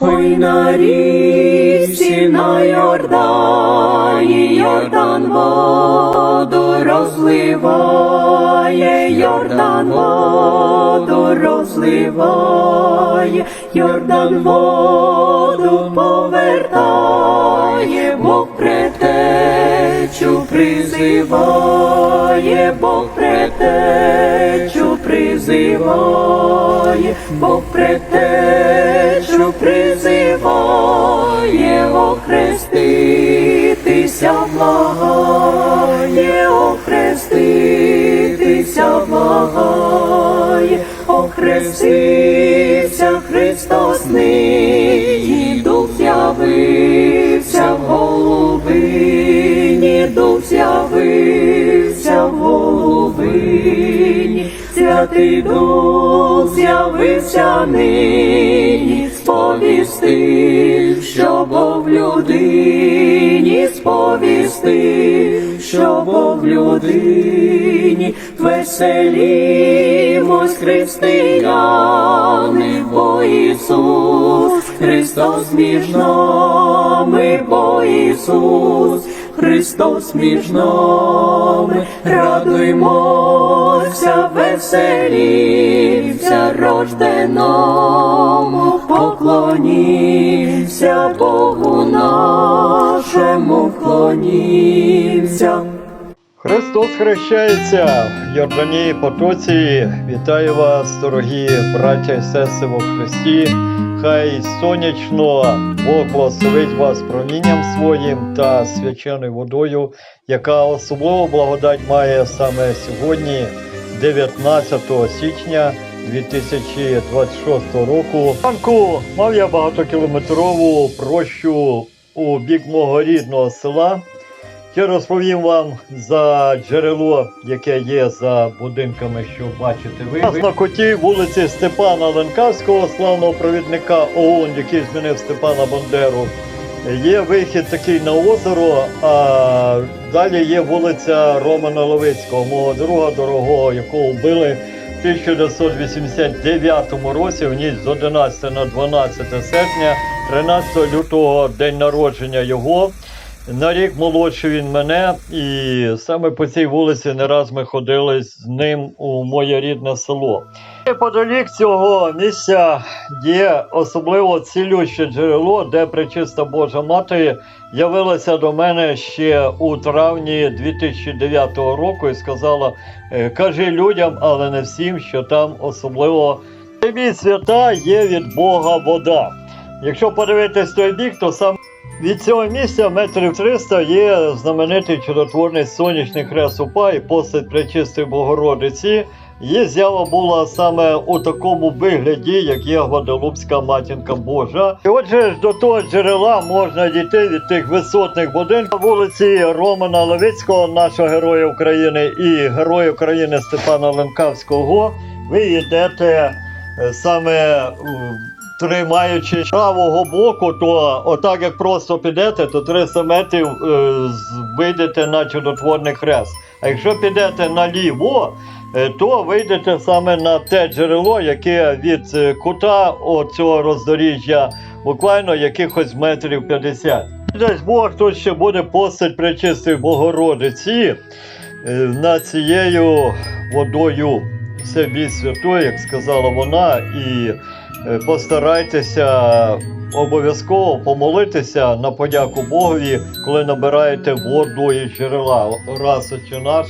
Ой на річці на Йордані, Йордан воду розливає, Йордан воду розливає, Йордан воду повертає, Бог претечу призиває, Бог претечу призиває, Бог претечу призиває, охреститися благає, охреститися благає, охрестився Христос нині, дух з'явився в голубині, дух з'явився в голубині, святий дух з'явився нині, сповістив, що Бог в людині, сповістив, що Бог людині, веселімось, християни, бо Ісус, Христос між нами, бо Ісус, Христос між нами, радуймося, веселімся рожденому, поклонімся Богу нашому, вклонімся. Христос хрещається в Йорданії Потоці. Вітаю вас, дорогі браття і сестри во Христі. Хай сонячно Бог благословить вас промінням своїм та свяченою водою, яка особливо благодать має саме сьогодні, 19 січня 2026 року. Ранку мав я багатокілометрову прощу у бік мого рідного села. Я розповім вам за джерело, яке є за будинками, що бачите ви. На коті вулиці Степана Ленкавського, славного провідника ООН, який змінив Степана Бандеру. Є вихід такий на озеро, а далі є вулиця Романа Левицького, мого друга дорогого, якого вбили в 1989 році, в ніч з 11 на 12 серпня, 13 лютого день народження його. На рік молодший він мене, і саме по цій вулиці не раз ми ходили з ним у моє рідне село. Неподалік цього місця є особливо цілюще джерело, де пречиста Божа Мати явилася до мене ще у травні 2009 року і сказала: «Е, кажи людям, але не всім, що там особливо свята є від Бога вода. Якщо подивитись той бік, то сам від цього місця метрів 300 є знаменитий чудотворний сонячний хрест упа і постать Пречистої Богородиці. Її з'ява була саме у такому вигляді, як є Гваделупська матінка Божа. І отже ж до того джерела можна дійти від тих висотних будинків на вулиці Романа Левицького, нашого героя України, і героя України Степана Ленкавського. Ви йдете е, саме тримаючи правого боку, то отак як просто підете, то 300 метрів е, вийдете на чудотворний хрест. А якщо підете наліво, е, то вийдете саме на те джерело, яке від е, кута оцього роздоріжжя буквально якихось метрів 50. Дасть Бог, тут ще буде постать Пречистої Богородиці е, над цією водою. Все бій святої, як сказала вона, і Постарайтеся обов'язково помолитися на подяку Богові, коли набираєте воду із джерела. Раз Отче наш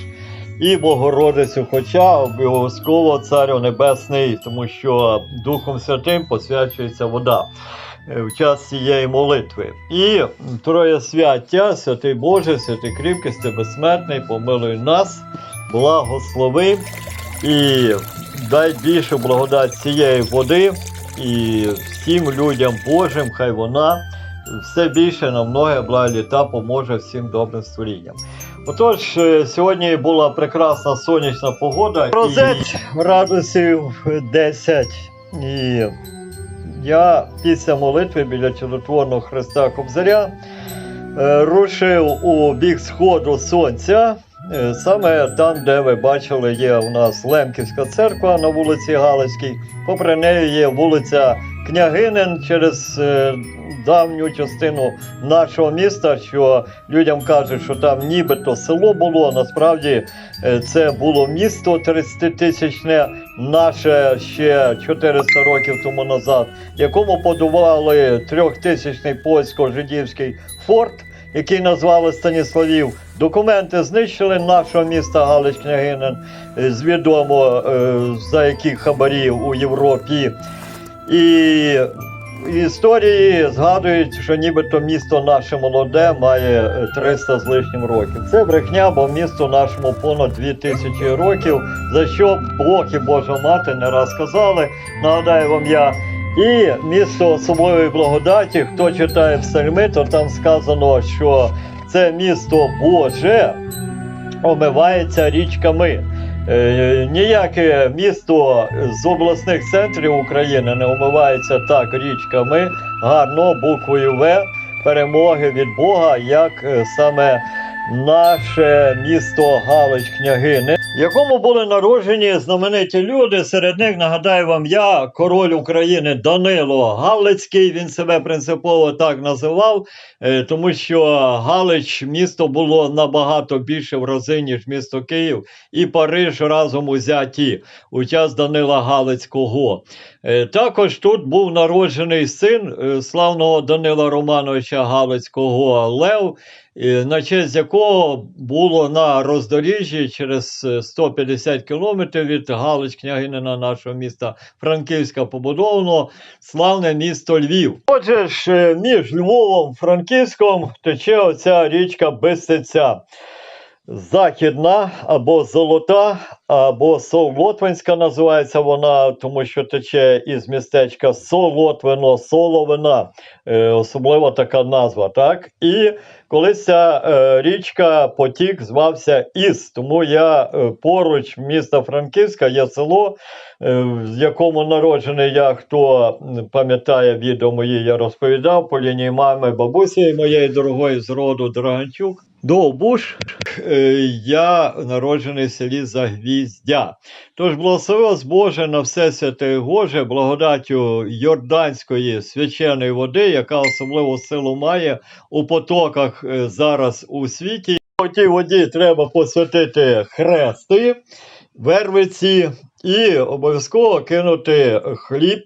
і Богородицю, хоча обов'язково Царю Небесний, тому що Духом Святим посвячується вода е, в час цієї молитви. І Троє свяття, святий Боже, святий кріпкий, безсмертний, помилуй нас, благослови і дай більше благодать цієї води і всім людям Божим, хай вона все більше на многе блага літа поможе всім добрим створінням. Отож, е, сьогодні була прекрасна сонячна погода. Розеть градусів 10. І я після молитви біля чудотворного Христа Кобзаря е, рушив у бік сходу сонця. Е, Саме там, де ви бачили, є у нас Лемківська церква на вулиці Галицькій. Попри неї є вулиця Княгинин через е, давню частину нашого міста, що людям кажуть, що там нібито село було. Насправді е, це було місто 30-тисячне, наше ще 400 років тому назад, якому подували трьохтисячний польсько-жидівський форт, який назвали Станіславів. Документи знищили нашого міста Галич Княгинин, е, звідомо за яких хабарів у Європі. І історії згадують, що нібито місто наше молоде має е, 300 з лишнім років. Це брехня, бо місто нашому понад 2000 років, за що і Божа мати не раз казали. Нагадаю вам я. І місто особливої благодаті, хто читає псальми, то там сказано, що це місто Боже омивається річками. Е, ніяке місто з обласних центрів України не омивається так річками, гарно буквою В, перемоги від Бога, як е, саме наше місто Галич Княгини, в якому були народжені знамениті люди. Серед них нагадаю вам я, король України Данило Галицький. Він себе принципово так називав, е, тому що Галич місто було набагато більше в рази, ніж місто Київ і Париж разом узяті у час Данила Галицького. Е, Також тут був народжений син е, славного Данила Романовича Галицького Лев, на честь якого було на роздоріжжі через е, 150 кілометрів від Галич княгинина нашого міста Франківська побудовано славне місто Львів. Отже ж, е, між Львовом Франківськом тече оця річка Бестиця. Західна або золота, або Солотвинська називається вона, тому що тече із містечка Солотвино, Соловина, е, особливо така назва. так? І колись ця е, річка потік звався Іс, тому я е, поруч міста Франківська є село, в якому народжений я, хто пам'ятає відео мої, я розповідав по лінії мами, бабусі моєї дорогої з роду Драганчук. Довбуш, е, я народжений в селі Загвіздя. Тож благослови вас Боже на все святе і Гоже, благодаттю Йорданської свяченої води, яка особливу силу має у потоках е, зараз у світі. У тій воді треба посвятити хрести, вервиці і обов'язково кинути хліб,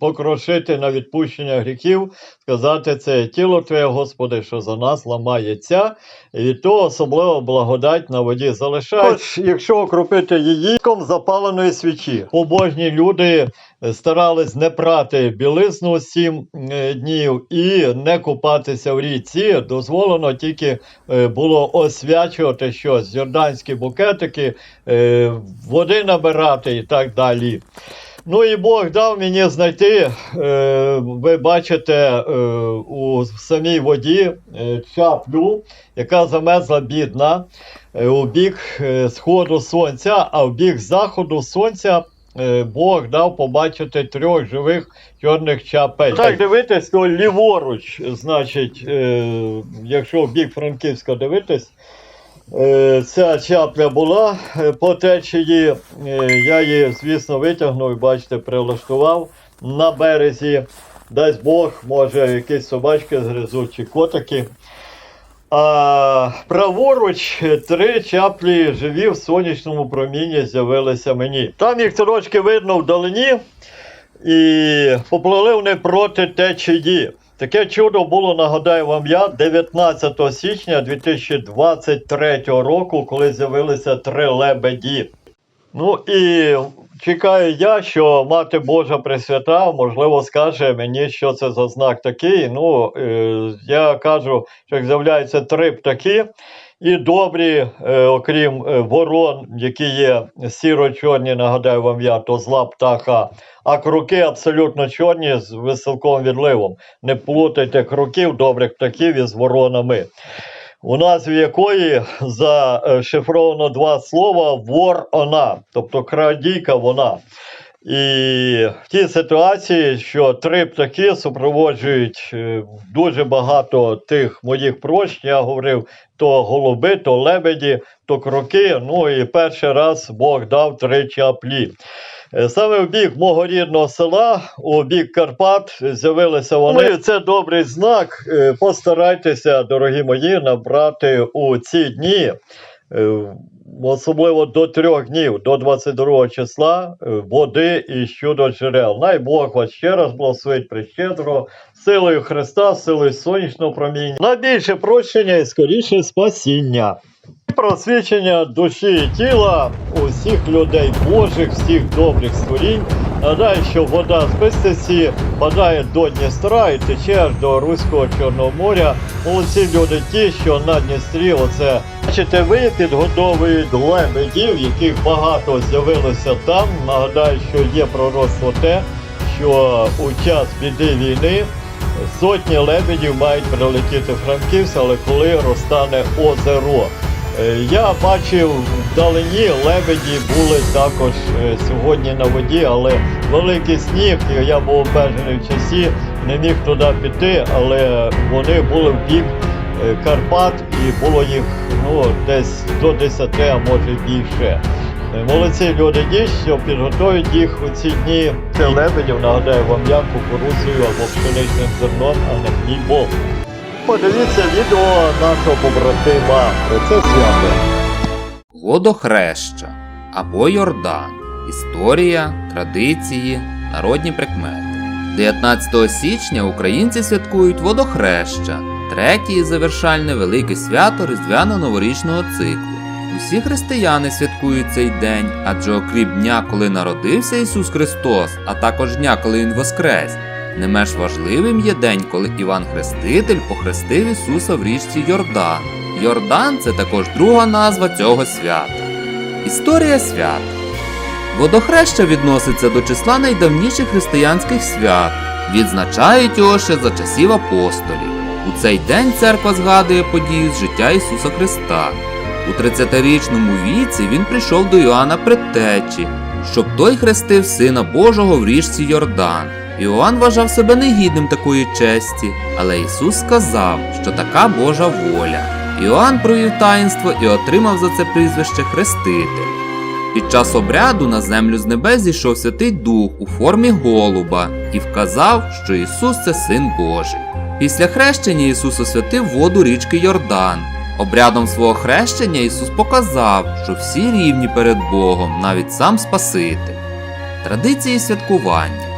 покрошити на відпущення гріхів, сказати це тіло Твоє, Господи, що за нас ламається, і того особливо благодать на воді залишається. Хоч, якщо окропити її запаленої свічі, побожні люди старались не прати білизну сім е, днів і не купатися в річці. Дозволено тільки е, було освячувати щось, йорданські букетики, е, води набирати і так далі. Ну і Бог дав мені знайти, е, ви бачите, е, у самій воді е, чаплю, яка замерзла бідна е, у бік е, сходу сонця, а в бік заходу сонця е, Бог дав побачити трьох живих чорних чапель. Так дивитись, то ліворуч, значить, е, якщо в бік Франківська дивитись, Е, Ця чапля була е, по течії. Е, Я її, звісно, витягнув бачите, прилаштував на березі. Дасть Бог, може, якісь собачки згризуть чи котики. А праворуч е, три чаплі живі в сонячному промінні з'явилися мені. Там їх трошки видно вдалині, і поплили вони проти течії. Таке чудо було, нагадаю вам я, 19 січня 2023 року, коли з'явилися три лебеді. Ну і чекаю я, що Мати Божа Пресвята, можливо, скаже мені, що це за знак такий. Ну, е, я кажу, що як з'являються три птахи, і добрі, е, окрім е, ворон, які є сіро-чорні, нагадаю вам я, то зла птаха, а круки абсолютно чорні з веселковим відливом. Не плутайте круків, добрих птахів із воронами у назві якої зашифровано два слова вор-она, тобто крадійка вона. І в тій ситуації, що три птахи супроводжують е, дуже багато тих моїх прощ, я говорив, то голуби, то лебеді, то кроки. Ну і перший раз Бог дав три чаплі. Е, Саме в бік мого рідного села, у бік Карпат, з'явилися вони. Це добрий знак. Е, Постарайтеся, дорогі мої, набрати у ці дні, особливо до трьох днів, до 22 числа, е, води і щодо джерел. Най Бог вас ще раз благословить прищедро, силою Христа, силою сонячного проміння. На більше прощення і скоріше спасіння. Просвічення душі і тіла усіх людей Божих, всіх добрих створінь. Нагадаю, що вода з Пистиці падає до Дністра і тече аж до Руського Чорного моря. Молодці люди ті, що на Дністрі, оце бачите, ви підгодовують лебедів, яких багато з'явилося там. Нагадаю, що є пророцтво те, що у час біди війни сотні лебедів мають прилетіти в Франківськ, але коли розтане озеро. Е, Я бачив вдалині лебеді були також е, сьогодні на воді, але великий сніг, і я був обмежений в часі, не міг туди піти, але вони були в бік е, Карпат і було їх ну, десь до 10, а може більше. Молодці люди ті, що підготують їх у ці дні. Це лебедів, нагадаю вам, як кукурудзою або пшеничним зерном, а не хлібом. Подивіться відео нашого побратима про це свято. Водохреща або Йордан. Історія, традиції, народні прикмети. 19 січня українці святкують водохреща, третє завершальне велике свято різдвяно-новорічного циклу. Усі християни святкують цей день, адже окрім дня, коли народився Ісус Христос, а також дня, коли Він воскрес, не менш важливим є день, коли Іван Хреститель похрестив Ісуса в річці Йордан. Йордан це також друга назва цього свята. Історія свят. Водохреща відноситься до числа найдавніших християнських свят. Відзначають його ще за часів апостолів. У цей день церква згадує подію з життя Ісуса Христа. У 30-річному віці він прийшов до Іоанна Предтечі, щоб той хрестив Сина Божого в річці Йордан. Іоанн вважав себе негідним такої честі, але Ісус сказав, що така Божа воля. Іоанн провів таїнство і отримав за це прізвище Хреститель. Під час обряду на землю з небес зійшов Святий Дух у формі голуба і вказав, що Ісус це Син Божий. Після хрещення Ісус освятив воду річки Йордан. Обрядом свого хрещення Ісус показав, що всі рівні перед Богом, навіть сам Спаситель. Традиції святкування.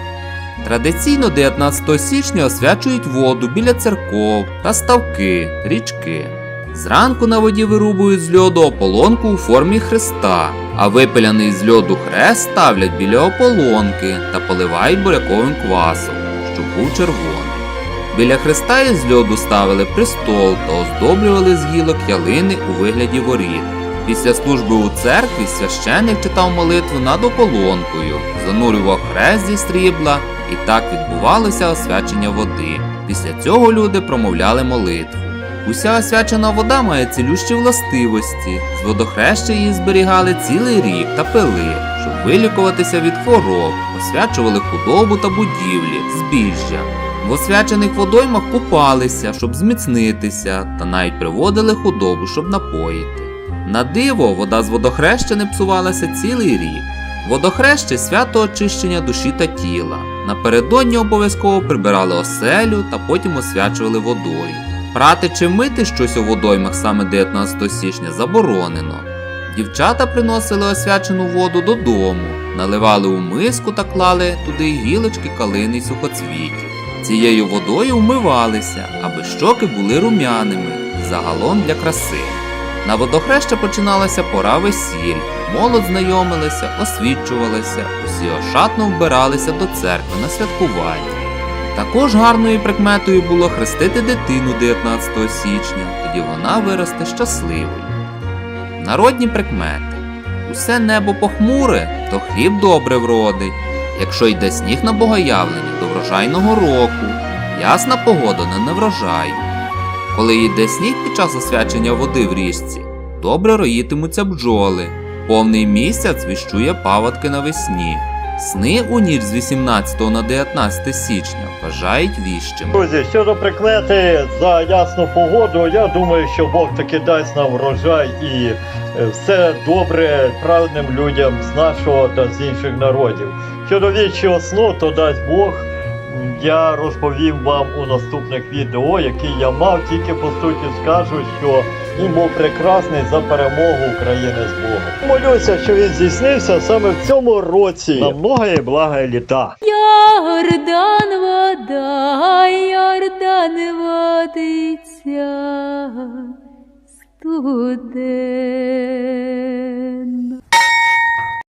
Традиційно 19 січня освячують воду біля церков та ставки, річки. Зранку на воді вирубують з льоду ополонку у формі хреста, а випиляний з льоду хрест ставлять біля ополонки та поливають буряковим квасом, щоб був червоний. Біля хреста із льоду ставили престол та оздоблювали з гілок ялини у вигляді воріт. Після служби у церкві священник читав молитву над ополонкою, занурював хрест зі срібла, і так відбувалося освячення води. Після цього люди промовляли молитву. Уся освячена вода має цілющі властивості. З водохреща її зберігали цілий рік та пили, щоб вилікуватися від хвороб, освячували худобу та будівлі, збіжжя. В освячених водоймах купалися, щоб зміцнитися, та навіть приводили худобу, щоб напоїти. На диво, вода з водохреща не псувалася цілий рік. Водохреще свято очищення душі та тіла. Напередодні обов'язково прибирали оселю та потім освячували водою. Прати чи мити щось у водоймах саме 19 січня заборонено. Дівчата приносили освячену воду додому, наливали у миску та клали туди гілочки калини й сухоцвітів. Цією водою вмивалися, аби щоки були рум'яними, загалом для краси. На водохреща починалася пора весіль, молодь знайомилася, освічувалася, усі ошатно вбиралися до церкви на святкування. Також гарною прикметою було хрестити дитину 19 січня, тоді вона виросте щасливою. Народні прикмети. Усе небо похмуре, то хліб добре вродить. Якщо йде сніг на богоявлення до врожайного року, ясна погода на неврожай. Коли йде сніг під час освячення води в річці, добре роїтимуться бджоли. Повний місяць віщує паводки навесні. Сни у ніч з 18 на 19 січня вважають віщими. Друзі, щодо прикмети за ясну погоду, я думаю, що Бог таки дасть нам врожай і е, все добре праведним людям з нашого та з інших народів. Щодо вічого сну, то дасть Бог. Я розповім вам у наступних відео, які я мав, тільки по суті скажу, що він був прекрасний за перемогу України з Богом. Молюся, що він здійснився саме в цьому році на много і благо літа. Йордан вода, Йордан водиця, студен.